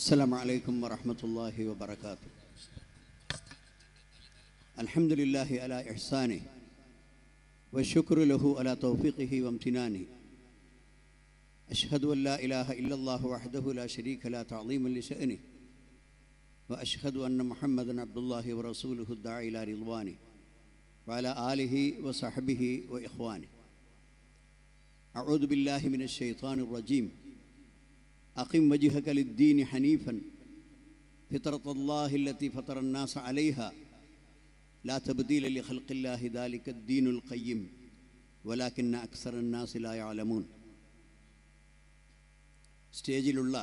السلام عليكم ورحمة الله وبركاته. الحمد لله على إحسانه والشكر له على توفيقه وامتنانه. أشهد أن لا إله إلا الله وحده لا شريك لا تعظيما لشأنه وأشهد أن محمدا عبد الله ورسوله الداعي إلى رضوانه وعلى آله وصحبه وإخوانه. أعوذ بالله من الشيطان الرجيم. أقم وجهك للدين حنيفا فطرة الله التي فطر الناس عليها لا تبديل لخلق الله ذلك الدين القيم ولكن أكثر الناس لا يعلمون സ്റ്റേജിലുള്ള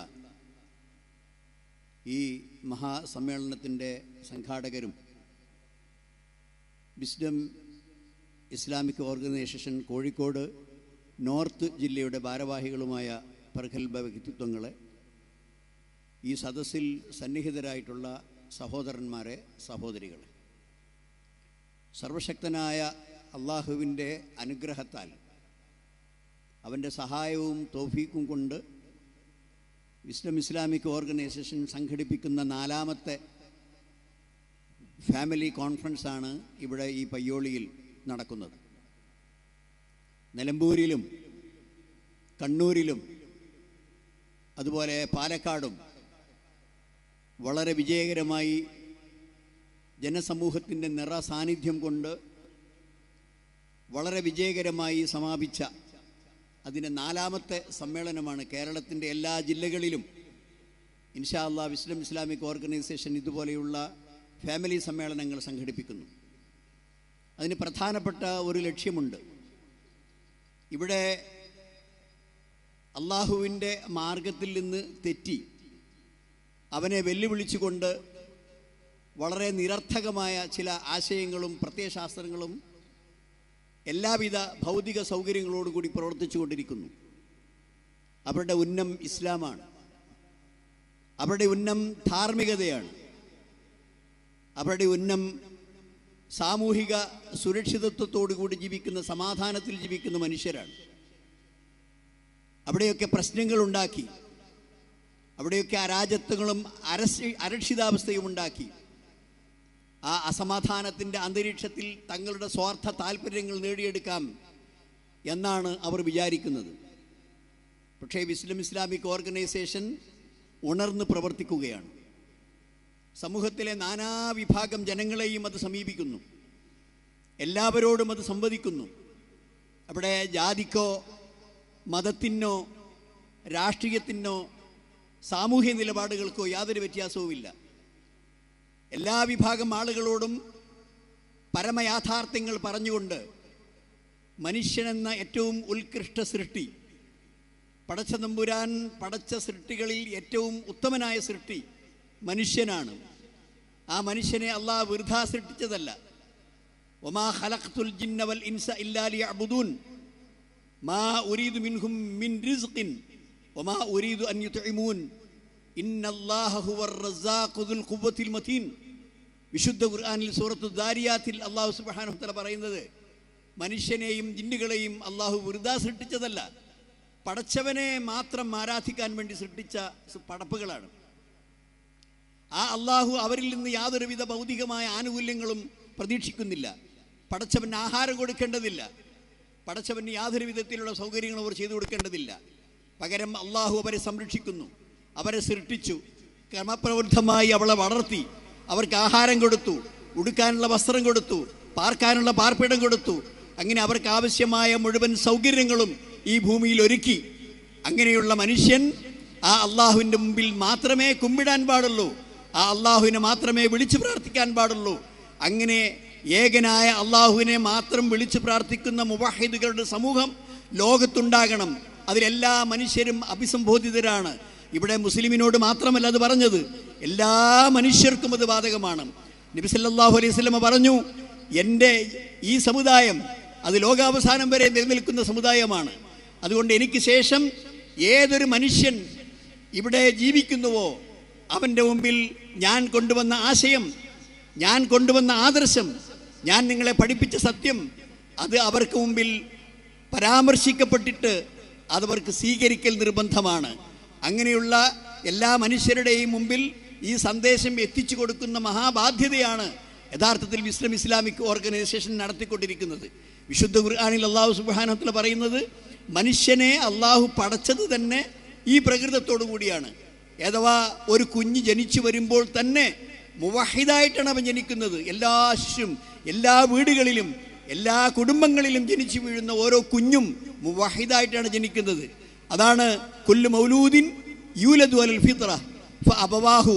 ഈ മഹാസമ്മേളനത്തിൻ്റെ സംഘാടകരും Wisdom Islamic organisation Kozhikode north ജില്ലയുടെ ഭാരവാഹികളുമായ പ്രഗത്ഭ വ്യക്തിത്വങ്ങളെ ഈ സദസ്സിൽ സന്നിഹിതരായിട്ടുള്ള സഹോദരന്മാരെ സഹോദരികളെ. സർവശക്തനായ അള്ളാഹുവിന്റെ അനുഗ്രഹത്താൽ അവന്റെ സഹായവും തോഫീക്കും കൊണ്ട് വിസ്ഡം ഇസ്ലാമിക് ഓർഗനൈസേഷൻ സംഘടിപ്പിക്കുന്ന നാലാമത്തെ ഫാമിലി കോൺഫറൻസാണ് ഇവിടെ ഈ പയ്യോളിയിൽ നടക്കുന്നത്. നിലമ്പൂരിലും കണ്ണൂരിലും അതുപോലെ പാലക്കാടും വളരെ വിജയകരമായി ജനസമൂഹത്തിന്റെ നിറ സാന്നിധ്യം കൊണ്ട് വളരെ വിജയകരമായി സമാപിച്ച അതിന്റെ നാലാമത്തെ സമ്മേളനമാണ് കേരളത്തിന്റെ എല്ലാ ജില്ലകളിലും. ഇൻഷാ അള്ളാ വിസ്ലം ഇസ്ലാമിക് ഓർഗനൈസേഷൻ ഇതുപോലെയുള്ള ഫാമിലി സമ്മേളനങ്ങൾ സംഘടിപ്പിക്കുന്നു. അതിന് പ്രധാനപ്പെട്ട ഒരു ലക്ഷ്യമുണ്ട്. ഇവിടെ അള്ളാഹുവിന്റെ മാർഗത്തിൽ നിന്ന് തെറ്റി. അവനെ വെല്ലുവിളിച്ചുകൊണ്ട് വളരെ നിരർത്ഥകമായ ചില ആശയങ്ങളും പ്രത്യയശാസ്ത്രങ്ങളും എല്ലാവിധ ഭൗതിക സൗകര്യങ്ങളോടുകൂടി പ്രവർത്തിച്ചു കൊണ്ടിരിക്കുന്നു അവരുടെ ഉന്നം ഇസ്ലാമാണ്. അവരുടെ ഉന്നം ധാർമ്മികതയാണ്. അവരുടെ ഉന്നം സാമൂഹിക സുരക്ഷിതത്വത്തോടുകൂടി ജീവിക്കുന്ന സമാധാനത്തിൽ ജീവിക്കുന്ന മനുഷ്യരാണ്. അവിടെയൊക്കെ പ്രശ്നങ്ങൾ ഉണ്ടാക്കി അവിടെയൊക്കെ അരാജത്വങ്ങളും അരക്ഷി അരക്ഷിതാവസ്ഥയും ഉണ്ടാക്കി. ആ അസമാധാനത്തിന്റെ അന്തരീക്ഷത്തിൽ തങ്ങളുടെ സ്വാർത്ഥ താല്പര്യങ്ങൾ നേടിയെടുക്കാം എന്നാണ് അവർ വിചാരിക്കുന്നത്. പക്ഷേ വിസ്ലം ഇസ്ലാമിക് ഓർഗനൈസേഷൻ ഉണർന്ന് പ്രവർത്തിക്കുകയാണ്. സമൂഹത്തിലെ നാനാവിഭാഗം ജനങ്ങളെയും അത് സമീപിക്കുന്നു. എല്ലാവരോടും അത് സംവദിക്കുന്നു. അവിടെ ജാതിക്കോ മതത്തിനോ രാഷ്ട്രീയത്തിനോ സാമൂഹ്യ നിലപാടുകൾക്കോ യാതൊരു വ്യത്യാസവുമില്ല. എല്ലാ വിഭാഗം ആളുകളോടും പരമയാഥാർത്ഥ്യങ്ങൾ പറഞ്ഞുകൊണ്ട് മനുഷ്യനെന്ന ഏറ്റവും ഉത്കൃഷ്ട സൃഷ്ടി പടച്ച നമ്പുരാൻ പടച്ച സൃഷ്ടികളിൽ ഏറ്റവും ഉത്തമനായ സൃഷ്ടി മനുഷ്യനാണ്. ആ മനുഷ്യനെ അള്ളാഹ് വൃഥ സൃഷ്ടിച്ചതല്ല. ഒമാ ഖലഖ്തുൽ ജിന്ന വൽ ഇൻസ ഇല്ലാലി ലിയഅ്ബുദൂൻ. മാ ഉരീദു മിൻഹും മിൻ റിസ്ഖിൻ വമാ ഉരീദു അൻ യുത്ഇമൂൻ ഇന്നല്ലാഹു ഹുവർ റസാഖു ദുൽ മതീൻ വിശുദ്ധ ഖുർആനിൽ സൂറത്തു ദാരിയാത്തിൽ അള്ളാഹു സുബ്ഹാനഹു തആല പറയുന്നത് മനുഷ്യനെയും ജിന്നുകളെയും അള്ളാഹു വെറുതെ സൃഷ്ടിച്ചതല്ല. പടച്ചവനെ മാത്രം ആരാധിക്കാൻ വേണ്ടി സൃഷ്ടിച്ച പടപ്പുകളാണ്. ആ അള്ളാഹു അവരിൽ നിന്ന് യാതൊരുവിധ ഭൗതികമായ ആനുകൂല്യങ്ങളും പ്രതീക്ഷിക്കുന്നില്ല. പടച്ചവൻ ആഹാരം കൊടുക്കേണ്ടതില്ല. പടച്ചവന് യാതൊരു വിധത്തിലുള്ള സൗകര്യങ്ങളും അവർ ചെയ്തു കൊടുക്കേണ്ടതില്ല. പകരം അള്ളാഹു അവരെ സംരക്ഷിക്കുന്നു. അവരെ സൃഷ്ടിച്ചു. ക്രമപ്രവൃദ്ധമായി അവളെ വളർത്തി. അവർക്ക് ആഹാരം കൊടുത്തു. ഉടുക്കാനുള്ള വസ്ത്രം കൊടുത്തു. പാർക്കാനുള്ള പാർപ്പിടം കൊടുത്തു. അങ്ങനെ അവർക്ക് ആവശ്യമായ മുഴുവൻ സൗകര്യങ്ങളും ഈ ഭൂമിയിൽ ഒരുക്കി. അങ്ങനെയുള്ള മനുഷ്യൻ ആ അള്ളാഹുവിന്റെ മുമ്പിൽ മാത്രമേ കുമ്പിടാൻ പാടുള്ളൂ. ആ അള്ളാഹുവിനെ മാത്രമേ വിളിച്ചു പ്രാർത്ഥിക്കാൻ പാടുള്ളൂ. അങ്ങനെ ഏകനായ അള്ളാഹുവിനെ മാത്രം വിളിച്ചു പ്രാർത്ഥിക്കുന്ന മുവാഹിദുകളുടെ സമൂഹം ലോകത്തുണ്ടാകണം. അതിലെല്ലാ മനുഷ്യരും അഭിസംബോധിതരാണ്. ഇവിടെ മുസ്ലിമിനോട് മാത്രമല്ല അത് പറഞ്ഞത്. എല്ലാ മനുഷ്യർക്കും അത് ബാധകമാണ്. നബി സല്ലല്ലാഹു അലൈഹി സ്വലമ പറഞ്ഞു എന്റെ ഈ സമുദായം അത് ലോകാവസാനം വരെ നിലനിൽക്കുന്ന സമുദായമാണ്. അതുകൊണ്ട് എനിക്ക് ശേഷം ഏതൊരു മനുഷ്യൻ ഇവിടെ ജീവിക്കുന്നുവോ അവന്റെ മുമ്പിൽ ഞാൻ കൊണ്ടുവന്ന ആശയം ഞാൻ കൊണ്ടുവന്ന ആദർശം ഞാൻ നിങ്ങളെ പഠിപ്പിച്ച സത്യം അത് അവർക്ക് മുമ്പിൽ പരാമർശിക്കപ്പെട്ടിട്ട് അതവർക്ക് സ്വീകരിക്കൽ നിർബന്ധമാണ്. അങ്ങനെയുള്ള എല്ലാ മനുഷ്യരുടെയും മുമ്പിൽ ഈ സന്ദേശം എത്തിച്ചു കൊടുക്കുന്ന മഹാബാധ്യതയാണ് യഥാർത്ഥത്തിൽ വിസ്ലം ഇസ്ലാമിക് ഓർഗനൈസേഷൻ നടത്തിക്കൊണ്ടിരിക്കുന്നത്. വിശുദ്ധ ഖുർആാനിൽ അള്ളാഹു സുബാനത്തിൽ പറയുന്നത് മനുഷ്യനെ അള്ളാഹു പടച്ചത് തന്നെ ഈ പ്രകൃതത്തോടു കൂടിയാണ്. ഏതവാ ഒരു കുഞ്ഞ് ജനിച്ചു വരുമ്പോൾ തന്നെ മുവഹിദായിട്ടാണ് അവൻ ജനിക്കുന്നത്. എല്ലാ ശിശും എല്ലാ വീടുകളിലും എല്ലാ കുടുംബങ്ങളിലും ജനിച്ചു വീഴുന്ന ഓരോ കുഞ്ഞും മുവഹിദായിട്ടാണ് ജനിക്കുന്നത്. അതാണ് കുല്ലു മൗലൂദിൻ യൂലദു അൽ ഫിത്ര. അബവാഹു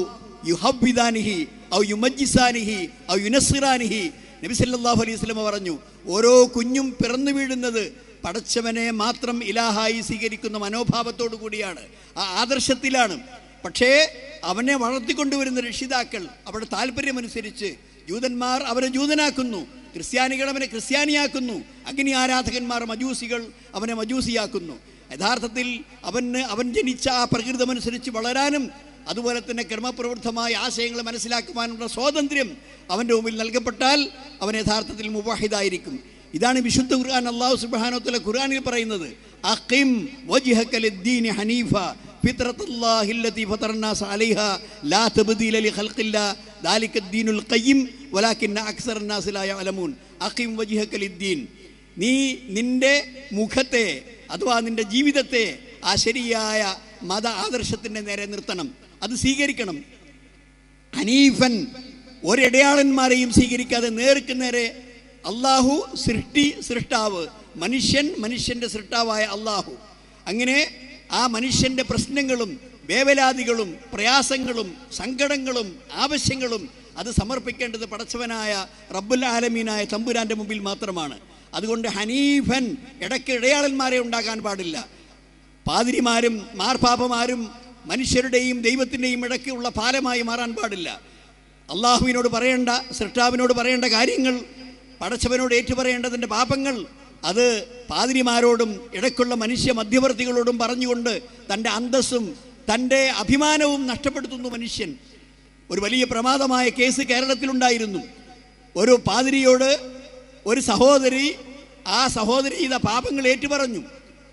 യുഹബിദാനിഹി ഔ യുമജ്ജിസാനിഹി ഔ യുനസിറാനിഹി നബി സല്ലല്ലാഹു അലൈഹി വസല്ലം പറഞ്ഞു ഓരോ കുഞ്ഞും പിറന്നു വീഴുന്നത് പടച്ചവനെ മാത്രം ഇലാഹായി സ്വീകരിക്കുന്ന മനോഭാവത്തോടു കൂടിയാണ്. ആ ആദർശത്തിലാണ്. പക്ഷേ അവനെ വളർത്തിക്കൊണ്ടുവരുന്ന രക്ഷിതാക്കൾ അവരുടെ താല്പര്യമനുസരിച്ച് ജൂതന്മാർ അവരെ ജൂതനാക്കുന്നു. ക്രിസ്ത്യാനികൾ അവനെ ക്രിസ്ത്യാനിയാക്കുന്നു. അഗ്നി ആരാധകന്മാർ മജൂസികൾ അവനെ മജൂസിയാക്കുന്നു. യഥാർത്ഥത്തിൽ അവന് അവൻ ജനിച്ച ആ പ്രകൃതമനുസരിച്ച് വളരാനും അതുപോലെ തന്നെ ക്രമപ്രവൃദ്ധമായ ആശയങ്ങൾ മനസ്സിലാക്കുവാനുള്ള സ്വാതന്ത്ര്യം അവന്റെ മുമ്പിൽ നൽകപ്പെട്ടാൽ അവൻ യഥാർത്ഥത്തിൽ മുവാഹിദായിരിക്കും. ഇതാണ് വിശുദ്ധ ഖുർആൻ. അള്ളാഹു സുബ്ഹാനഹു ഖുർആനിൽ പറയുന്നത് അഖിം ഹനീഫ ഫിത്രത്തുല്ലാഹി അല്ലതി ഫതറന്നാസ അലൈഹ ലാ തബ്ദീല ലിഖൽഖില്ലാ ദാലിക അദ്ദീനുൽ ഖയ്യിം വലാകിന്ന അക്സറ നാസ് ലാ യഅലമൂൻ. അഖിം വജ്ഹക ലിദ്ദീൻ നീ നിന്റെ മുഖത്തെ അഥവാ നിന്റെ ജീവിതത്തെ ആ ശരിയായ മത ആദർശത്തിന്റെ നേരെ നിർത്തണം. അത് സ്വീകരിക്കണം. ഹനീഫൻ ഒരിടയാളന്മാരെയും സ്വീകരിക്കാതെ നേർക്ക് നേരെ അള്ളാഹു സൃഷ്ടി സൃഷ്ടാവ്. മനുഷ്യൻ മനുഷ്യന്റെ സൃഷ്ടാവായ അള്ളാഹു അങ്ങനെ ആ മനുഷ്യന്റെ പ്രശ്നങ്ങളും വേവലാതികളും പ്രയാസങ്ങളും സങ്കടങ്ങളും ആവശ്യങ്ങളും അത് സമർപ്പിക്കേണ്ടത് പടച്ചവനായ റബ്ബുൽ ആലമീനായ തമ്പുരാന്റെ മുമ്പിൽ മാത്രമാണ്. അതുകൊണ്ട് ഹനീഫൻ ഇടയ്ക്ക് ഇടയാളന്മാരെ ഉണ്ടാകാൻ പാടില്ല. പാതിരിമാരും മാർപ്പാപ്പമാരും മനുഷ്യരുടെയും ദൈവത്തിന്റെയും ഇടയ്ക്കുള്ള പാലമായി മാറാൻ പാടില്ല. അള്ളാഹുവിനോട് പറയേണ്ട സൃഷ്ടാവിനോട് പറയേണ്ട കാര്യങ്ങൾ പടച്ചവനോട് ഏറ്റുപറയേണ്ടതിന്റെ പാപങ്ങൾ അത് പാതിരിമാരോടും ഇടയ്ക്കുള്ള മനുഷ്യ മധ്യവർത്തികളോടും പറഞ്ഞുകൊണ്ട് തന്റെ അന്തസ്സും തന്റെ അഭിമാനവും നഷ്ടപ്പെടുത്തുന്നു മനുഷ്യൻ. ഒരു വലിയ പ്രമാദമായ കേസ് കേരളത്തിലുണ്ടായിരുന്നു. ഒരു പാതിരിയോട് ഒരു സഹോദരി ആ സഹോദരി ചെയ്ത പാപങ്ങൾ ഏറ്റുപറഞ്ഞു.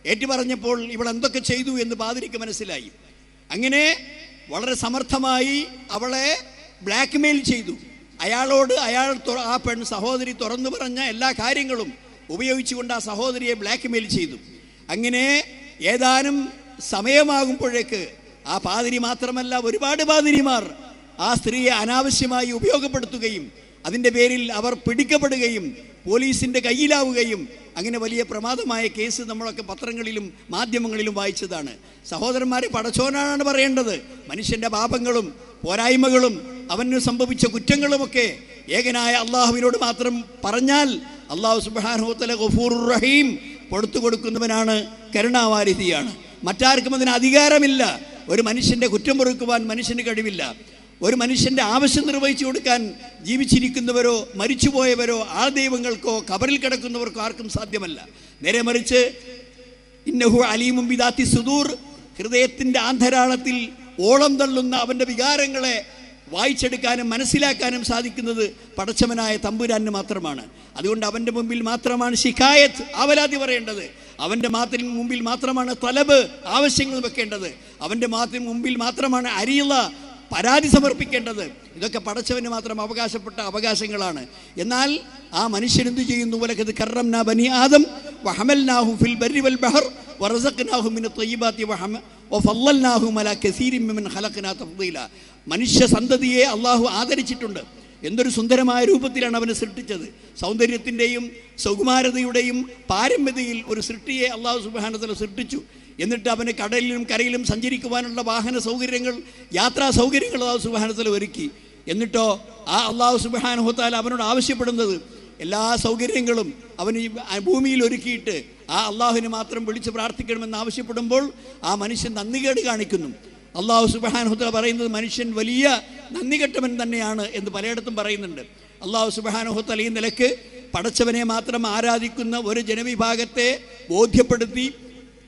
ഏറ്റുപറഞ്ഞപ്പോൾ ഇവൾ എന്തൊക്കെ ചെയ്തു എന്ന് പാതിരിക്ക് മനസ്സിലായി. അങ്ങനെ വളരെ സമർത്ഥമായി അവളെ ബ്ലാക്ക്മെയിൽ ചെയ്തു. അയാളോട് അയാൾ ആ പെൺ സഹോദരി തുറന്നു പറഞ്ഞ എല്ലാ കാര്യങ്ങളും ഉപയോഗിച്ചുകൊണ്ട് ആ സഹോദരിയെ ബ്ലാക്ക് മെയിൽ ചെയ്തു. അങ്ങനെ ഏതാനും സമയമാകുമ്പോഴേക്ക് ആ പാതിരി മാത്രമല്ല ഒരുപാട് പാതിരിമാർ ആ സ്ത്രീയെ അനാവശ്യമായി ഉപയോഗപ്പെടുത്തുകയും അതിന്റെ പേരിൽ അവർ പിടിക്കപ്പെടുകയും പോലീസിന്റെ കയ്യിലാവുകയും അങ്ങനെ വലിയ പ്രമാദമായ കേസ് നമ്മളൊക്കെ പത്രങ്ങളിലും മാധ്യമങ്ങളിലും വായിച്ചതാണ്. സഹോദരന്മാരെ പടച്ചോനാണ് പറയേണ്ടത്. മനുഷ്യന്റെ പാപങ്ങളും പോരായ്മകളും അവന് സംഭവിച്ച കുറ്റങ്ങളുമൊക്കെ ഏകനായ അള്ളാഹുവിനോട് മാത്രം പറഞ്ഞാൽ അള്ളാഹു സുബാനുഹത്തല ഗഫൂർ റഹീം. കൊടുത്തു കൊടുക്കുന്നവനാണ് കരുണാവാരിധിയാണ്. മറ്റാർക്കും അതിന് അധികാരമില്ല. ഒരു മനുഷ്യന്റെ കുറ്റം പൊറുക്കുവാൻ മനുഷ്യന് കഴിവില്ല. ഒരു മനുഷ്യന്റെ ആവശ്യം നിർവഹിച്ചു കൊടുക്കാൻ ജീവിച്ചിരിക്കുന്നവരോ മരിച്ചുപോയവരോ ആ ദൈവങ്ങൾക്കോ കബറിൽ കിടക്കുന്നവർക്കോ ആർക്കും സാധ്യമല്ല. നേരെ മറിച്ച് ഇന്നഹു അലീമും വിദാത്തി സുദൂർ. ഹൃദയത്തിന്റെ ആന്തരാളത്തിൽ ഓളം തള്ളുന്ന അവന്റെ വികാരങ്ങളെ വായിച്ചെടുക്കാനും മനസ്സിലാക്കാനും സാധിക്കുന്നത് പടച്ചവനായ തമ്പുരാന് മാത്രമാണ്. അതുകൊണ്ട് അവന്റെ മുമ്പിൽ മാത്രമാണ് ശിഖായത്ത് ആവലാതി പറയേണ്ടത്. അവന്റെ മാത്തിന് മുമ്പിൽ മാത്രമാണ് തലബ് ആവശ്യങ്ങൾ വെക്കേണ്ടത്. അവന്റെ മാത്തിന് മുമ്പിൽ മാത്രമാണ് അരിയുള്ള പരാതി സമർപ്പിക്കേണ്ടത്. ഇതൊക്കെ പടച്ചവന് മാത്രം അവകാശപ്പെട്ട അവകാശങ്ങളാണ്. എന്നാൽ ആ മനുഷ്യൻ എന്ത് ചെയ്യുന്നു? നാ ബനി ആദം വഹമൽനാഹു ഫിൽ ബർരി വൽ ബഹർ വറസഖ്നാഹു മിന തൊയ്യബാത്തി വഹമ മനുഷ്യ സന്തതിയെ അള്ളാഹു ആദരിച്ചിട്ടുണ്ട്. എന്തൊരു സുന്ദരമായ രൂപത്തിലാണ് അവനെ സൃഷ്ടിച്ചത്. സൗന്ദര്യത്തിന്റെയും സൗകുമാരതയുടെയും പാരമ്യതയിൽ ഒരു സൃഷ്ടിയെ അള്ളാഹു സുബാനത്തിൽ സൃഷ്ടിച്ചു. എന്നിട്ട് അവന് കടലിലും കരയിലും സഞ്ചരിക്കുവാനുള്ള വാഹന സൗകര്യങ്ങൾ യാത്രാ സൗകര്യങ്ങൾ അള്ളാഹു സുബാനത്തിൽ ഒരുക്കി. എന്നിട്ടോ ആ അള്ളാഹു സുബാനുഹത്താൽ അവനോട് ആവശ്യപ്പെടുന്നത് എല്ലാ സൗകര്യങ്ങളും അവന് ഭൂമിയിൽ ഒരുക്കിയിട്ട് ആ അള്ളാഹുവിന് മാത്രം വിളിച്ച് പ്രാർത്ഥിക്കണമെന്ന് ആവശ്യപ്പെടുമ്പോൾ ആ മനുഷ്യൻ നന്ദികേട് കാണിക്കുന്നു. അള്ളാഹു സുബാനുഹത്തല പറയുന്നത് മനുഷ്യൻ വലിയ നന്ദികെട്ടവൻ തന്നെയാണ് എന്ന് പലയിടത്തും പറയുന്നുണ്ട്. അള്ളാഹു സുബാനുഹത്തല ഈ നിലയ്ക്ക് പടച്ചവനെ മാത്രം ആരാധിക്കുന്ന ഒരു ജനവിഭാഗത്തെ ബോധ്യപ്പെടുത്തി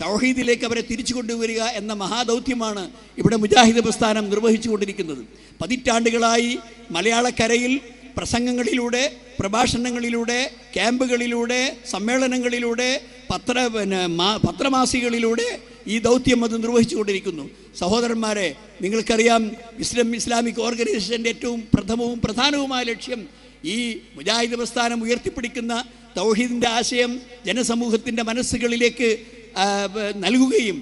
തൗഹീദിലേക്ക് അവരെ തിരിച്ചു കൊണ്ടുവരിക എന്ന മഹാദൗത്യമാണ് ഇവിടെ മുജാഹിദ് പ്രസ്ഥാനം നിർവഹിച്ചു കൊണ്ടിരിക്കുന്നത് പതിറ്റാണ്ടുകളായി മലയാളക്കരയിൽ പ്രസംഗങ്ങളിലൂടെ പ്രഭാഷണങ്ങളിലൂടെ ക്യാമ്പുകളിലൂടെ സമ്മേളനങ്ങളിലൂടെ പത്ര പിന്നെ പത്രമാസികളിലൂടെ ഈ ദൗത്യം അത് നിർവഹിച്ചുകൊണ്ടിരിക്കുന്നു. സഹോദരന്മാരെ നിങ്ങൾക്കറിയാം ഇസ്ലാം ഇസ്ലാമിക് ഓർഗനൈസേഷന്റെ ഏറ്റവും പ്രഥമവും പ്രധാനവുമായ ലക്ഷ്യം ഈ മുജാഹിദ് പ്രസ്ഥാനം ഉയർത്തിപ്പിടിക്കുന്ന തൗഹീദിന്റെ ആശയം ജനസമൂഹത്തിന്റെ മനസ്സുകളിലേക്ക് നൽകുകയും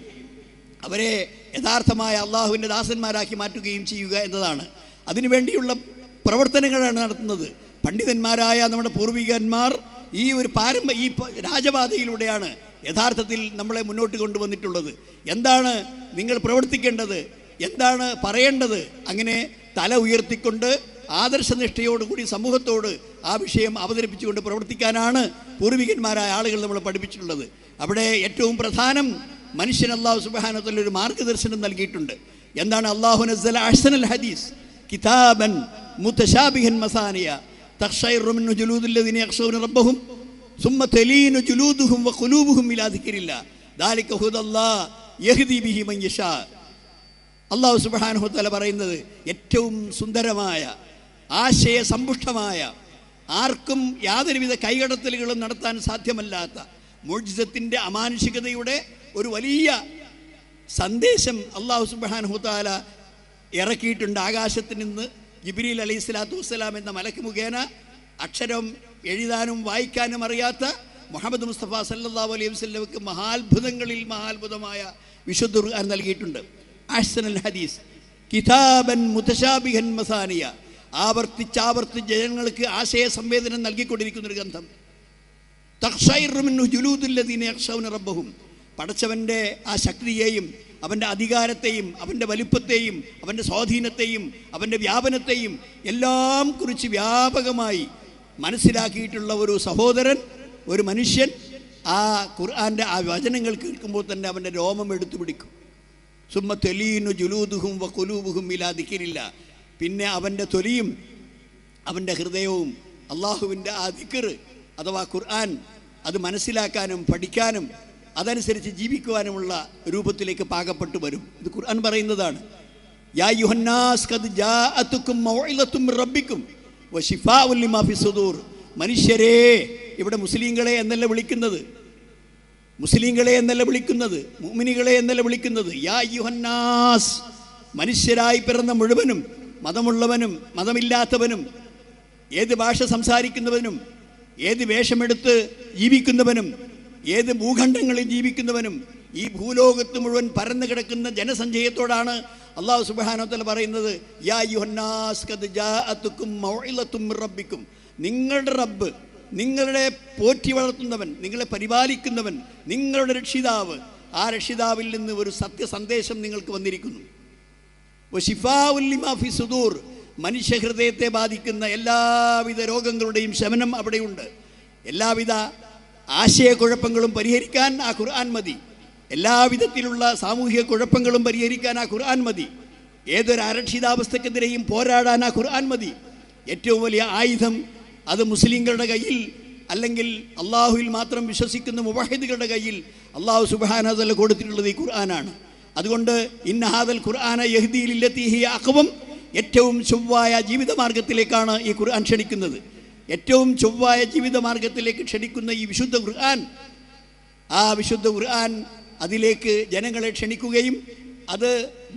അവരെ യഥാർത്ഥമായ അള്ളാഹുവിന്റെ ദാസന്മാരാക്കി മാറ്റുകയും ചെയ്യുക എന്നതാണ്. അതിനുവേണ്ടിയുള്ള പ്രവർത്തനങ്ങളാണ് നടത്തുന്നത്. പണ്ഡിതന്മാരായ നമ്മുടെ പൂർവികന്മാർ ഈ ഒരു പാരമ്പ ഈ രാജപാതയിലൂടെയാണ് യഥാർത്ഥത്തിൽ നമ്മളെ മുന്നോട്ട് കൊണ്ടുവന്നിട്ടുള്ളത്. എന്താണ് നിങ്ങൾ പ്രവർത്തിക്കേണ്ടത്? എന്താണ് പറയേണ്ടത്? അങ്ങനെ തല ഉയർത്തിക്കൊണ്ട് ആദർശനിഷ്ഠയോടുകൂടി സമൂഹത്തോട് ആ വിഷയം അവതരിപ്പിച്ചുകൊണ്ട് പ്രവർത്തിക്കാനാണ് പൂർവികന്മാരായ ആളുകൾ നമ്മളെ പഠിപ്പിച്ചിട്ടുള്ളത്. അവിടെ ഏറ്റവും പ്രധാനം മനുഷ്യൻ അള്ളാഹു സുബാനത്തിൽ ഒരു മാർഗദർശനം നൽകിയിട്ടുണ്ട്. എന്താണ് അള്ളാഹു നസ്സൽ അഹ്സനൽ ഹദീസ്? കിതാബൻ മുത്തശാബിഹൻ മസാനിയ. തക്ഷൈറുമിനു ജുലൂദുല്ലതിനെ അക്ഷൗന റബ്ബഹും സുമ്മ തലീനു ജുലൂദുഹും വ ഇലാ ഇലാധിക്കരില്ല ദാലിക ഹുദല്ലാ യഹ്ദി ബിഹി മൻ യശാ. മയ്യഷാ അള്ളാഹു സുബാനുഹുത്തല പറയുന്നത് ഏറ്റവും സുന്ദരമായ ആശയസമ്പുഷ്ടമായ ആർക്കും യാതൊരുവിധ കൈകടത്തലുകളും നടത്താൻ സാധ്യമല്ലാത്ത മോജിതത്തിന്റെ അമാനുഷികതയുടെ ഒരു വലിയ സന്ദേശം അള്ളാഹു സുബാനുഹുത്താല ഇറക്കിയിട്ടുണ്ട് ആകാശത്തിൽ നിന്ന് ജിബിരിൽ അലൈഹി സ്വലാത്തു വസ്സലാം എന്ന മലക്ക് മുഖേന അക്ഷരം എഴുതാനും വായിക്കാനും അറിയാത്ത മുഹമ്മദ് മുസ്തഫ സല്ലാ അലൈഹി വസ്ലമക്ക് മഹാത്ഭുതങ്ങളിൽ മഹാത്ഭുതമായ വിശുദ്ധ ഖുർആൻ നൽകിയിട്ടുണ്ട്. അഹ്സനൽ ഹദീസ്. കിതാബൻ മുതശാബിഹൻ മസാനിയ. ആവർത്തിച്ചാവർത്തിച്ച് ജനങ്ങൾക്ക് ആശയ സംവേദനം നൽകിക്കൊണ്ടിരിക്കുന്ന ഒരു ഗ്രന്ഥം. തഖ്ശൈറു മിൻഹു അക്ഷൗന റബ്ബഹും. പടച്ചവന്റെ ആ ശക്തിയെയും അവന്റെ അധികാരത്തെയും അവന്റെ വലിപ്പത്തെയും അവന്റെ സ്വാധീനത്തെയും അവന്റെ വ്യാപനത്തെയും എല്ലാം കുറിച്ച് വ്യാപകമായി മനസ്സിലാക്കിയിട്ടുള്ള ഒരു സഹോദരൻ ഒരു മനുഷ്യൻ ആ ഖുർആാന്റെ ആ വചനങ്ങൾ കേൾക്കുമ്പോൾ തന്നെ അവന്റെ രോമം എടുത്തു പിടിക്കും. സുമ്മ തൊലീനു ജുലൂദുഹും വ കുലൂബുഹും ഇല്ലാതിക്കില്ല പിന്നെ അവന്റെ തൊലിയും അവന്റെ ഹൃദയവും അള്ളാഹുവിന്റെ ആ ദിക്കറ് അഥവാ ഖുർആൻ അത് മനസ്സിലാക്കാനും പഠിക്കാനും അതനുസരിച്ച് ജീവിക്കുവാനുമുള്ള രൂപത്തിലേക്ക് പാകപ്പെട്ടു വരും. ഇത് ഖുർആൻ പറയുന്നതാണ്. യാ യുഹന്നാസ് റബ്ബിക്കും ലിമാ ഫി മനുഷ്യരെ ഇവിടെ മുസ്ലിങ്ങളെ എന്നല്ല വിളിക്കുന്നത്. മുസ്ലിങ്ങളെ എന്നല്ല വിളിക്കുന്നത്. മുഅ്മിനികളെ എന്നല്ല വിളിക്കുന്നത്. യാ യുഹന്നാസ് മനുഷ്യരായി പിറന്ന മുഴുവനും മതമുള്ളവനും മതമില്ലാത്തവനും ഏത് ഭാഷ സംസാരിക്കുന്നവനും ഏത് വേഷമെടുത്ത് ജീവിക്കുന്നവനും ഏത് ഭൂഖണ്ഡങ്ങളിൽ ജീവിക്കുന്നവനും ഈ ഭൂലോകത്ത് മുഴുവൻ പരന്നു കിടക്കുന്ന ജനസഞ്ചയത്തോടാണ് അള്ളാഹു സുബാനോത്തല പറയുന്നത് യാ റബ്ബിക്കും. നിങ്ങളുടെ റബ്ബ് നിങ്ങളുടെ പോറ്റി വളർത്തുന്നവൻ നിങ്ങളെ പരിപാലിക്കുന്നവൻ നിങ്ങളുടെ രക്ഷിതാവ് ആ രക്ഷിതാവിൽ നിന്ന് ഒരു സത്യസന്ദേശം നിങ്ങൾക്ക് വന്നിരിക്കുന്നു. ഫി സുദൂർ മനുഷ്യഹൃദയത്തെ ബാധിക്കുന്ന എല്ലാവിധ രോഗങ്ങളുടെയും ശമനം അവിടെയുണ്ട്. എല്ലാവിധ ആശയക്കുഴപ്പങ്ങളും പരിഹരിക്കാൻ ആ ഖുർആൻ മതി. എല്ലാവിധത്തിലുള്ള സാമൂഹിക കുഴപ്പങ്ങളും പരിഹരിക്കാൻ ആ ഖുർആൻ മതി. ഏതൊരു അരക്ഷിതാവസ്ഥക്കെതിരെയും പോരാടാൻ ആ ഖുർആൻ മതി. ഏറ്റവും വലിയ ആയുധം അത് മുസ്ലിങ്ങളുടെ കയ്യിൽ അല്ലെങ്കിൽ അള്ളാഹുവിൽ മാത്രം വിശ്വസിക്കുന്ന മുവാഹിദുകളുടെ കയ്യിൽ അള്ളാഹു സുബാനതല്ല കൊടുത്തിട്ടുള്ളത് ഈ ഖുർആനാണ്. അതുകൊണ്ട് ഇന്നഹാദൽ ഖുർആന യഹ്ദിയിലെത്തിഹി അക്കവും ഏറ്റവും ചൊവ്വായ ജീവിതമാർഗത്തിലേക്കാണ് ഈ ഖുർആൻ ക്ഷണിക്കുന്നത്. ഏറ്റവും ചൊവ്വായ ജീവിതമാർഗത്തിലേക്ക് ക്ഷണിക്കുന്ന ഈ വിശുദ്ധ ഖുർആൻ ആ വിശുദ്ധ ഖുർആൻ അതിലേക്ക് ജനങ്ങളെ ക്ഷണിക്കുകയും അത്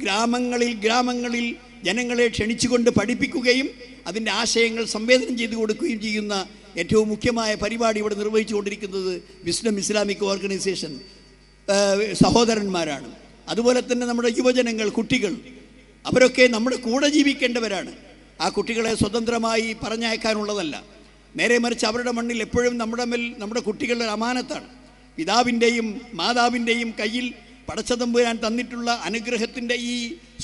ഗ്രാമങ്ങളിൽ ഗ്രാമങ്ങളിൽ ജനങ്ങളെ ക്ഷണിച്ചുകൊണ്ട് പഠിപ്പിക്കുകയും അതിന്റെ ആശയങ്ങൾ സംവേദനം ചെയ്തു കൊടുക്കുകയും ചെയ്യുന്ന ഏറ്റവും മുഖ്യമായ പരിപാടി ഇവിടെ നിർവഹിച്ചുകൊണ്ടിരിക്കുന്നത് വിസ്ഡം ഇസ്ലാമിക് ഓർഗനൈസേഷൻ സഹോദരന്മാരാണ്. അതുപോലെ തന്നെ നമ്മുടെ യുവജനങ്ങൾ കുട്ടികൾ അവരൊക്കെ നമ്മുടെ കൂടെ ജീവിക്കേണ്ടവരാണ്. ആ കുട്ടികളെ സ്വതന്ത്രമായി പറഞ്ഞയക്കാനുള്ളതല്ല. നേരെ മറിച്ച് അവരുടെ മണ്ണിൽ എപ്പോഴും നമ്മുടെ മേൽ നമ്മുടെ കുട്ടികളുടെ അമാനത്താണ്. പിതാവിന്റെയും മാതാവിന്റെയും കയ്യിൽ പടച്ചതമ്പുരാൻ തന്നിട്ടുള്ള അനുഗ്രഹത്തിന്റെ ഈ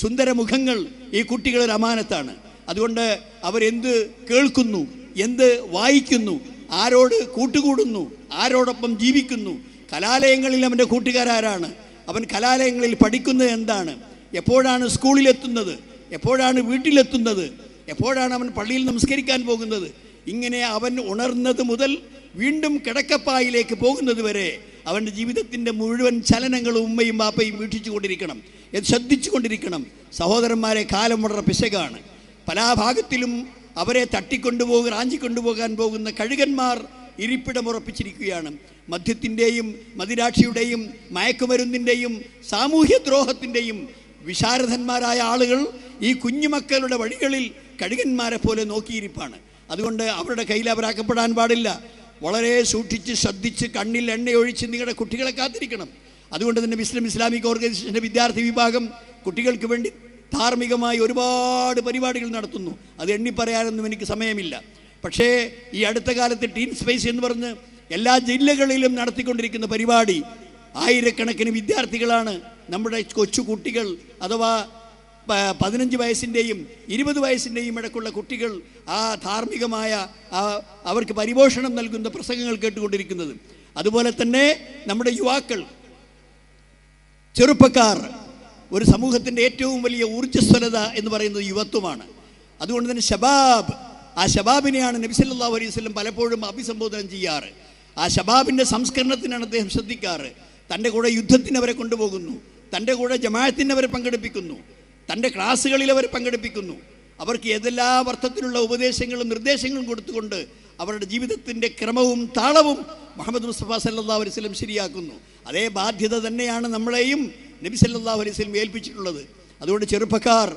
സുന്ദര മുഖങ്ങൾ ഈ കുട്ടികളൊരു അമാനത്താണ്. അതുകൊണ്ട് അവരെന്ത് കേൾക്കുന്നു എന്ത് വായിക്കുന്നു ആരോട് കൂട്ടുകൂടുന്നു ആരോടൊപ്പം ജീവിക്കുന്നു കലാലയങ്ങളിൽ അവന്റെ കൂട്ടുകാരാരാണ് അവൻ കലാലയങ്ങളിൽ പഠിക്കുന്നത് എന്താണ് എപ്പോഴാണ് സ്കൂളിലെത്തുന്നത് എപ്പോഴാണ് വീട്ടിലെത്തുന്നത് എപ്പോഴാണ് അവൻ പള്ളിയിൽ നമസ്കരിക്കാൻ പോകുന്നത് ഇങ്ങനെ അവൻ ഉണർന്നത് മുതൽ വീണ്ടും കിടക്കപ്പായിലേക്ക് പോകുന്നത് വരെ അവന്റെ ജീവിതത്തിന്റെ മുഴുവൻ ചലനങ്ങളും ഉമ്മയും ബാപ്പയും വീക്ഷിച്ചു കൊണ്ടിരിക്കണം. ശ്രദ്ധിച്ചു കൊണ്ടിരിക്കണം. സഹോദരന്മാരെ കാലം വളരെ പിശകാണ്. പല ഭാഗത്തിലും അവരെ തട്ടിക്കൊണ്ടുപോകുക റാഞ്ചിക്കൊണ്ടുപോകാൻ പോകുന്ന കഴുകന്മാർ ഇരിപ്പിടമുറപ്പിച്ചിരിക്കുകയാണ് മദ്യത്തിന്റെയും മദിരാക്ഷിയുടെയും മയക്കുമരുന്നിന്റെയും സാമൂഹ്യദ്രോഹത്തിന്റെയും വിശാരദന്മാരായ ആളുകൾ ഈ കുഞ്ഞുമക്കളുടെ വഴികളിൽ കഴുകന്മാരെ പോലെ നോക്കിയിരിപ്പാണ്. അതുകൊണ്ട് അവരുടെ കയ്യിൽ അവരാക്കപ്പെടാൻ പാടില്ല. വളരെ സൂക്ഷിച്ച് ശ്രദ്ധിച്ച് കണ്ണിൽ എണ്ണയൊഴിച്ച് നിങ്ങളുടെ കുട്ടികളെ കാത്തിരിക്കണം. അതുകൊണ്ട് തന്നെ മുസ്ലിം ഇസ്ലാമിക് ഓർഗനൈസേഷന്റെ വിദ്യാർത്ഥി വിഭാഗം കുട്ടികൾക്ക് വേണ്ടി ധാർമ്മികമായി ഒരുപാട് പരിപാടികൾ നടത്തുന്നു. അത് എണ്ണിപ്പറയാനൊന്നും എനിക്ക് സമയമില്ല. പക്ഷേ ഈ അടുത്ത കാലത്ത് ടീൻ സ്പേസ് എന്ന് പറഞ്ഞ് എല്ലാ ജില്ലകളിലും നടത്തിക്കൊണ്ടിരിക്കുന്ന പരിപാടി ആയിരക്കണക്കിന് വിദ്യാർത്ഥികളാണ് നമ്മുടെ കൊച്ചു കുട്ടികൾ അഥവാ പതിനഞ്ച് വയസ്സിന്റെയും ഇരുപത് വയസ്സിന്റെയും ഇടക്കുള്ള കുട്ടികൾ ആ ധാർമ്മികമായ അവർക്ക് പരിപോഷണം നൽകുന്ന പ്രസംഗങ്ങൾ കേട്ടുകൊണ്ടിരിക്കുന്നത്. അതുപോലെ തന്നെ നമ്മുടെ യുവാക്കൾ ചെറുപ്പക്കാർ ഒരു സമൂഹത്തിന്റെ ഏറ്റവും വലിയ ഊർജസ്വലത എന്ന് പറയുന്നത് യുവത്വമാണ്. അതുകൊണ്ട് തന്നെ ഷബാബ് ആ ഷബാബിനെയാണ് നബിസല്ലാ വസല്ലം പലപ്പോഴും അഭിസംബോധന ചെയ്യാറ്. ആ ഷബാബിന്റെ സംസ്കരണത്തിനാണ് അദ്ദേഹം ശ്രദ്ധിക്കാറ്. തന്റെ കൂടെ യുദ്ധത്തിന് അവരെ കൊണ്ടുപോകുന്നു. തന്റെ കൂടെ ജമാഅത്തിന് അവരെ പങ്കെടുപ്പിക്കുന്നു. തന്റെ ക്ലാസ്സുകളിൽ അവർ പങ്കെടുപ്പിക്കുന്നു. അവർക്ക് ഏതെല്ലാ അർത്ഥത്തിലുള്ള ഉപദേശങ്ങളും നിർദ്ദേശങ്ങളും കൊടുത്തുകൊണ്ട് അവരുടെ ജീവിതത്തിന്റെ ക്രമവും താളവും മുഹമ്മദ് മുസ്തഫ സല്ലാ അലൈഹി വസല്ലം ശരിയാക്കുന്നു. അതേ ബാധ്യത തന്നെയാണ് നമ്മളെയും നബി സല്ലാ അലൈഹി വസല്ലം ഏൽപ്പിച്ചിട്ടുള്ളത്. അതുകൊണ്ട് ചെറുപ്പക്കാർ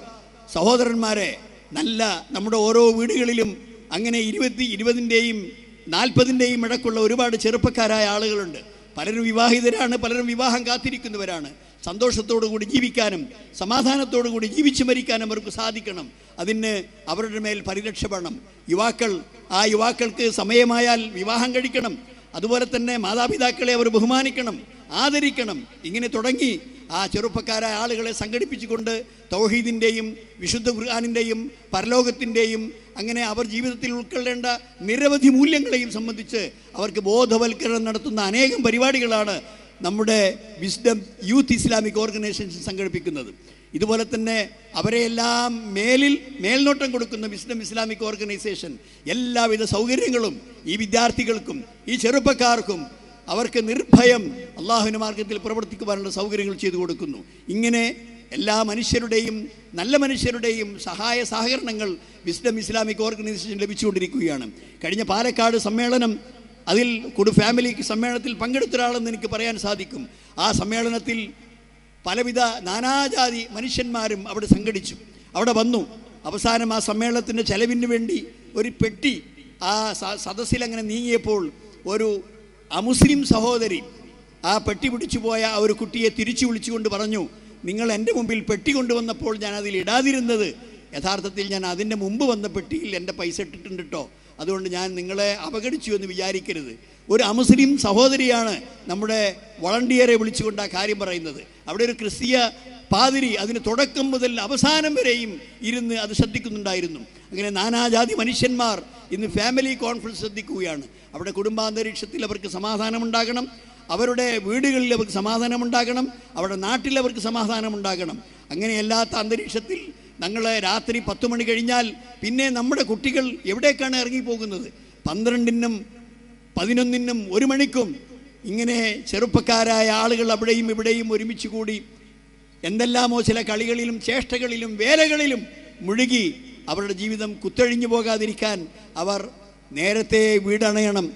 സഹോദരന്മാരെ നല്ല നമ്മുടെ ഓരോ വീടുകളിലും അങ്ങനെ ഇരുപത്തി ഇരുപതിന്റെയും നാൽപ്പതിന്റെയും ഇടക്കുള്ള ഒരുപാട് ചെറുപ്പക്കാരായ ആളുകളുണ്ട്. പലരും വിവാഹിതരാണ് പലരും വിവാഹം കാത്തിരിക്കുന്നവരാണ്. സന്തോഷത്തോടു കൂടി ജീവിക്കാനും സമാധാനത്തോടു കൂടി ജീവിച്ചു മരിക്കാനും അവർക്ക് സാധിക്കണം. അതിന് അവരുടെ മേൽ പരിരക്ഷ വേണം. യുവാക്കൾ ആ യുവാക്കൾക്ക് സമയമായാൽ വിവാഹം കഴിക്കണം. അതുപോലെ തന്നെ മാതാപിതാക്കളെ അവർ ബഹുമാനിക്കണം ആദരിക്കണം. ഇങ്ങനെ തുടങ്ങി ആ ചെറുപ്പക്കാരായ ആളുകളെ സംഘടിപ്പിച്ചുകൊണ്ട് തൗഹീദിന്റെയും വിശുദ്ധ ഖുർആാനിന്റെയും പരലോകത്തിന്റെയും അങ്ങനെ അവർ ജീവിതത്തിൽ ഉൾക്കൊള്ളേണ്ട നിരവധി മൂല്യങ്ങളെയും സംബന്ധിച്ച് അവർക്ക് ബോധവൽക്കരണം നടത്തുന്ന അനേകം പരിപാടികളാണ് നമ്മുടെ വിസ്ഡം യൂത്ത് ഇസ്ലാമിക് ഓർഗനൈസേഷൻ സംഘടിപ്പിക്കുന്നത്. ഇതുപോലെ തന്നെ അവരെയെല്ലാം മേലിൽ മേൽനോട്ടം കൊടുക്കുന്ന വിസ്ഡം ഇസ്ലാമിക് ഓർഗനൈസേഷൻ എല്ലാവിധ സൗകര്യങ്ങളും ഈ വിദ്യാർത്ഥികൾക്കും ഈ ചെറുപ്പക്കാർക്കും അവർക്ക് നിർഭയം അള്ളാഹുവിന്റെ മാർഗത്തിൽ പ്രവർത്തിക്കുവാനുള്ള സൗകര്യങ്ങൾ ചെയ്തു കൊടുക്കുന്നു. ഇങ്ങനെ എല്ലാ മനുഷ്യരുടെയും നല്ല മനുഷ്യരുടെയും സഹായ സഹകരണങ്ങൾ വിസ്ഡം ഇസ്ലാമിക് ഓർഗനൈസേഷൻ ലഭിച്ചുകൊണ്ടിരിക്കുകയാണ്. കഴിഞ്ഞ പാലക്കാട് സമ്മേളനം അതിൽ കുടു ഫാമിലി സമ്മേളനത്തിൽ പങ്കെടുത്ത ഒരാളെന്ന് എനിക്ക് പറയാൻ സാധിക്കും. ആ സമ്മേളനത്തിൽ പലവിധ നാനാജാതി മനുഷ്യന്മാരും അവിടെ സംഘടിച്ചു. അവിടെ വന്നു. അവസാനം ആ സമ്മേളനത്തിന്റെ ചെലവിന് വേണ്ടി ഒരു പെട്ടി ആ സദസ്സിൽ അങ്ങനെ നീങ്ങിയപ്പോൾ ഒരു അമുസ്ലിം സഹോദരി ആ പെട്ടി പിടിച്ചു പോയ ആ ഒരു കുട്ടിയെ തിരിച്ചു വിളിച്ചുകൊണ്ട് പറഞ്ഞു നിങ്ങൾ എന്റെ മുമ്പിൽ പെട്ടി കൊണ്ടുവന്നപ്പോൾ ഞാൻ അതിൽ ഇടാതിരുന്നത്. യഥാർത്ഥത്തിൽ ഞാൻ അതിന്റെ മുമ്പ് വന്ന പെട്ടിയിൽ എന്റെ പൈസ ഇട്ടിട്ടുണ്ട് കേട്ടോ അതുകൊണ്ട് ഞാൻ നിങ്ങളെ അപകടിച്ചു എന്ന് വിചാരിക്കരുത്. ഒരു അമുസ്ലിം സഹോദരിയാണ് നമ്മുടെ വളണ്ടിയറെ വിളിച്ചുകൊണ്ട് ആ കാര്യം പറയുന്നത്. അവിടെ ഒരു ക്രിസ്തീയ പാതിരി അതിന് തുടക്കം മുതൽ അവസാനം വരെയും ഇരുന്ന് അത് ശ്രദ്ധിക്കുന്നുണ്ടായിരുന്നു. അങ്ങനെ നാനാജാതി മനുഷ്യന്മാർ ഇന്ന് ഫാമിലി കോൺഫറൻസ് ശ്രദ്ധിക്കുകയാണ്. അവിടെ കുടുംബാന്തരീക്ഷത്തിൽ അവർക്ക് സമാധാനമുണ്ടാകണം. അവരുടെ വീടുകളിൽ അവർക്ക് സമാധാനമുണ്ടാകണം. അവരുടെ നാട്ടിൽ അവർക്ക് സമാധാനമുണ്ടാകണം. അങ്ങനെയല്ലാത്ത അന്തരീക്ഷത്തിൽ ഞങ്ങൾ രാത്രി പത്ത് മണി കഴിഞ്ഞാൽ പിന്നെ നമ്മുടെ കുട്ടികൾ എവിടേക്കാണ് ഇറങ്ങിപ്പോകുന്നത്? പന്ത്രണ്ടിനും പതിനൊന്നിനും ഒരു മണിക്കും ഇങ്ങനെ ചെറുപ്പക്കാരായ ആളുകൾ അവിടെയും ഇവിടെയും ഒരുമിച്ച് കൂടി എന്തെല്ലാമോ ചില കളികളിലും ചേഷ്ടകളിലും വേലകളിലും മുഴുകി അവരുടെ ജീവിതം കുത്തഴിഞ്ഞു പോകാതിരിക്കാൻ അവർ നേരത്തെ വീടണയണം.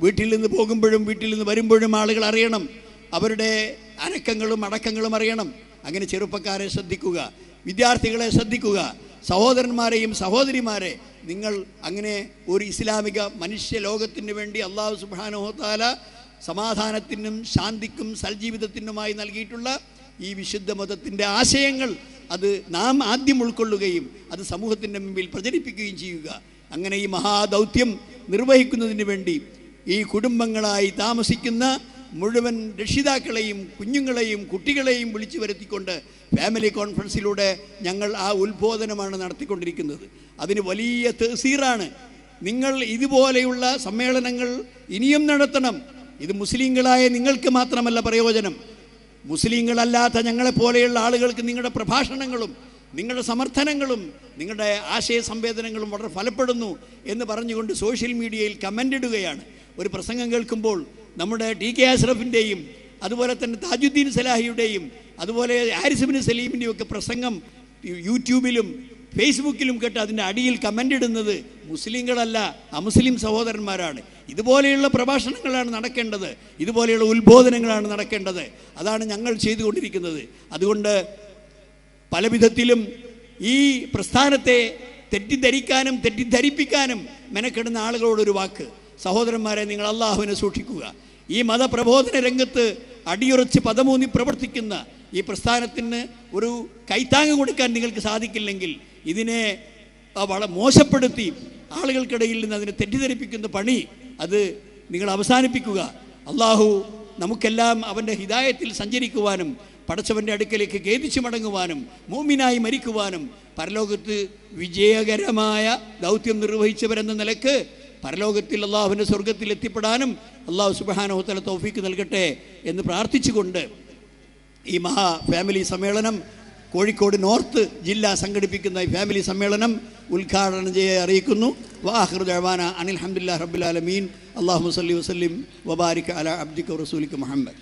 വീട്ടിൽ നിന്ന് പോകുമ്പോഴും വീട്ടിൽ നിന്ന് വരുമ്പോഴും ആളുകൾ അറിയണം. അവരുടെ അനക്കങ്ങളും അടക്കങ്ങളും അറിയണം. അങ്ങനെ ചെറുപ്പക്കാരെ ശ്രദ്ധിക്കുക. വിദ്യാർത്ഥികളെ ശ്രദ്ധിക്കുക. സഹോദരന്മാരെയും സഹോദരിമാരെ നിങ്ങൾ അങ്ങനെ ഒരു ഇസ്ലാമിക മനുഷ്യ ലോകത്തിന് വേണ്ടി അള്ളാഹു സുബാനുഹോത്താല സമാധാനത്തിനും ശാന്തിക്കും സൽജീവിതത്തിനുമായി നൽകിയിട്ടുള്ള ഈ വിശുദ്ധ മതത്തിന്റെ ആശയങ്ങൾ അത് നാം ആദ്യം ഉൾക്കൊള്ളുകയും അത് സമൂഹത്തിന്റെ മുമ്പിൽ പ്രചരിപ്പിക്കുകയും ചെയ്യുക. അങ്ങനെ ഈ മഹാദൗത്യം നിർവഹിക്കുന്നതിന് വേണ്ടി ഈ കുടുംബങ്ങളായി താമസിക്കുന്ന മുഴുവൻ രക്ഷിതാക്കളെയും കുഞ്ഞുങ്ങളെയും കുട്ടികളെയും വിളിച്ചു വരുത്തിക്കൊണ്ട് ഫാമിലി കോൺഫറൻസിലൂടെ ഞങ്ങൾ ആ ഉത്ബോധനമാണ് നടത്തിക്കൊണ്ടിരിക്കുന്നത്. അതിന് വലിയ തഹസീറാണ്. നിങ്ങൾ ഇതുപോലെയുള്ള സമ്മേളനങ്ങൾ ഇനിയും നടത്തണം. ഇത് മുസ്ലിങ്ങളായ നിങ്ങൾക്ക് മാത്രമല്ല പ്രയോജനം. മുസ്ലിങ്ങളല്ലാത്ത ഞങ്ങളെപ്പോലെയുള്ള ആളുകൾക്ക് നിങ്ങളുടെ പ്രഭാഷണങ്ങളും നിങ്ങളുടെ സമർത്ഥനങ്ങളും നിങ്ങളുടെ ആശയ സംവേദനങ്ങളും വളരെ ഫലപ്പെടുന്നു എന്ന് പറഞ്ഞുകൊണ്ട് സോഷ്യൽ മീഡിയയിൽ കമന്റ് ഇടുകയാണ്. ഒരു പ്രസംഗം കേൾക്കുമ്പോൾ നമ്മുടെ ടി കെ അഷ്റഫിന്റെയും അതുപോലെ തന്നെ താജുദ്ദീൻ സലാഹിയുടെയും അതുപോലെ ഹാരിസുബിൻ സലീമിന്റെയും ഒക്കെ പ്രസംഗം യൂട്യൂബിലും ഫേസ്ബുക്കിലും കേട്ട് അതിന്റെ അടിയിൽ കമന്റ് ഇടുന്നത് മുസ്ലിങ്ങളല്ല അമുസ്ലിം സഹോദരന്മാരാണ്. ഇതുപോലെയുള്ള പ്രഭാഷണങ്ങളാണ് നടക്കേണ്ടത്. ഇതുപോലെയുള്ള ഉത്ബോധനങ്ങളാണ് നടക്കേണ്ടത്. അതാണ് ഞങ്ങൾ ചെയ്തുകൊണ്ടിരിക്കുന്നത്. അതുകൊണ്ട് പല വിധത്തിലും ഈ പ്രസ്ഥാനത്തെ തെറ്റിദ്ധരിക്കാനും തെറ്റിദ്ധരിപ്പിക്കാനും മെനക്കെടുന്ന ആളുകളോടൊരു വാക്ക്. സഹോദരന്മാരെ നിങ്ങൾ അള്ളാഹുവിനെ സൂക്ഷിക്കുക. ഈ മതപ്രബോധന രംഗത്ത് അടിയുറച്ച് പദമൂന്നി പ്രവർത്തിക്കുന്ന ഈ പ്രസ്ഥാനത്തിന് ഒരു കൈത്താങ്ങ് കൊടുക്കാൻ നിങ്ങൾക്ക് സാധിക്കില്ലെങ്കിൽ ഇതിനെ വളരെ മോശപ്പെടുത്തി ആളുകൾക്കിടയിൽ നിന്ന് അതിനെ തെറ്റിദ്ധരിപ്പിക്കുന്ന പണി അത് നിങ്ങൾ അവസാനിപ്പിക്കുക. അള്ളാഹു നമുക്കെല്ലാം അവന്റെ ഹിതായത്തിൽ സഞ്ചരിക്കുവാനും പടച്ചവന്റെ അടുക്കലേക്ക് ഖേദിച്ചു മടങ്ങുവാനും മൂമിനായി മരിക്കുവാനും പരലോകത്ത് വിജയകരമായ ദൗത്യം നിർവഹിച്ചവരെന്ന നിലയ്ക്ക് പരലോകത്തിൽ അള്ളാഹുവിന്റെ സ്വർഗത്തിൽ എത്തിപ്പെടാനും അള്ളാഹു സുബാനോത്തല തോഫിക്ക് നൽകട്ടെ എന്ന് പ്രാർത്ഥിച്ചുകൊണ്ട് ഈ മഹാ ഫാമിലി സമ്മേളനം കോഴിക്കോട് നോർത്ത് ജില്ല സംഘടിപ്പിക്കുന്ന ഈ ഫാമിലി സമ്മേളനം ഉദ്ഘാടനം ചെയ്യാൻ അറിയിക്കുന്നു. വാഹിർ ജവാന അനിൽ ഹംദുല്ലാ റബ്ബുലാലമീൻ അള്ളാഹു സല്ലി വസ്ലിം വബാരിക് അല അബ്ദിഖ് റസൂലിക്ക് മുഹമ്മദ്.